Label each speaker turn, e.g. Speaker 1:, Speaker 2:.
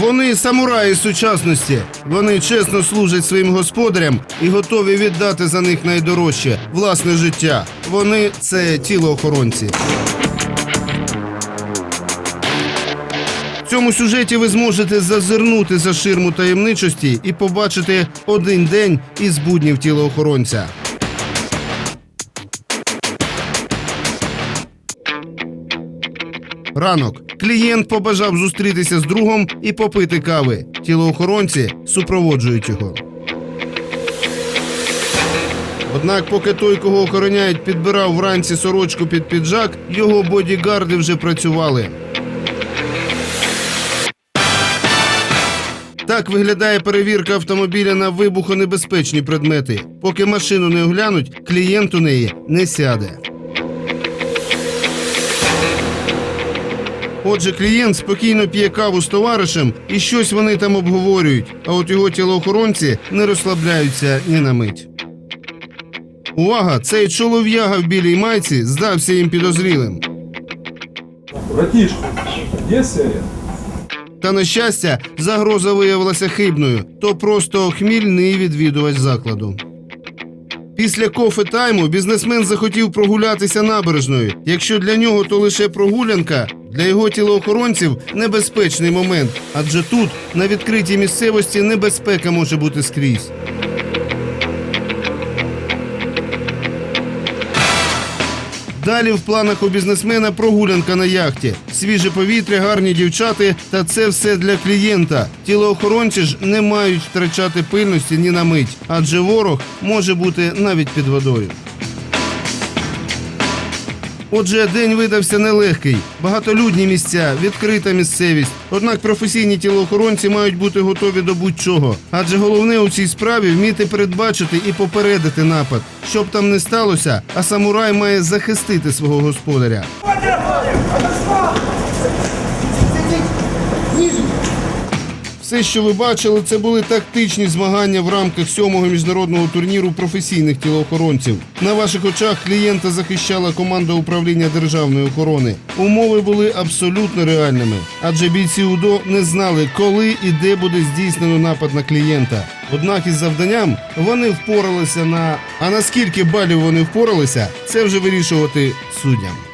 Speaker 1: Вони самураї сучасності. Вони чесно служать своїм господарям і готові віддати за них найдорожче власне життя. Вони це тілоохоронці. В цьому сюжеті ви зможете зазирнути за ширму таємничості і побачити один день із буднів тілоохоронця. Ранок. Клієнт побажав зустрітися з другом і попити кави. Тілоохоронці супроводжують його. Однак, поки той, кого охороняють, підбирав вранці сорочку під піджак, його бодігарди вже працювали. Так виглядає перевірка автомобіля на вибухонебезпечні предмети. Поки машину не оглянуть, клієнт у неї не сяде. Отже, клієнт спокійно п'є каву з товаришем і щось вони там обговорюють, а от його тілоохоронці не розслабляються ні на мить. Увага! Цей чолов'яга в білій майці здався їм підозрілим.
Speaker 2: Братишка, є сигарет?
Speaker 1: Та на щастя, загроза виявилася хибною, то просто хмільний відвідувач закладу. Після кофе тайму бізнесмен захотів прогулятися набережною. Якщо для нього то лише прогулянка, для його тілоохоронців небезпечний момент, адже тут, на відкритій місцевості, небезпека може бути скрізь. Далі в планах у бізнесмена прогулянка на яхті, свіже повітря, гарні дівчати, та це все для клієнта. Тілоохоронці ж не мають втрачати пильності ні на мить, адже ворог може бути навіть під водою. Отже, день видався нелегкий, багатолюдні місця, відкрита місцевість. Однак професійні тілоохоронці мають бути готові до будь-чого. Адже головне у цій справі вміти передбачити і попередити напад. Щоб там не сталося, а самурай має захистити свого господаря. Все, що ви бачили, це були тактичні змагання в рамках сьомого міжнародного турніру професійних тілоохоронців. На ваших очах клієнта захищала команда управління державної охорони. Умови були абсолютно реальними, адже бійці УДО не знали, коли і де буде здійснено напад на клієнта. Однак із завданням вони впоралися на а наскільки балів вони впоралися, це вже вирішувати суддям.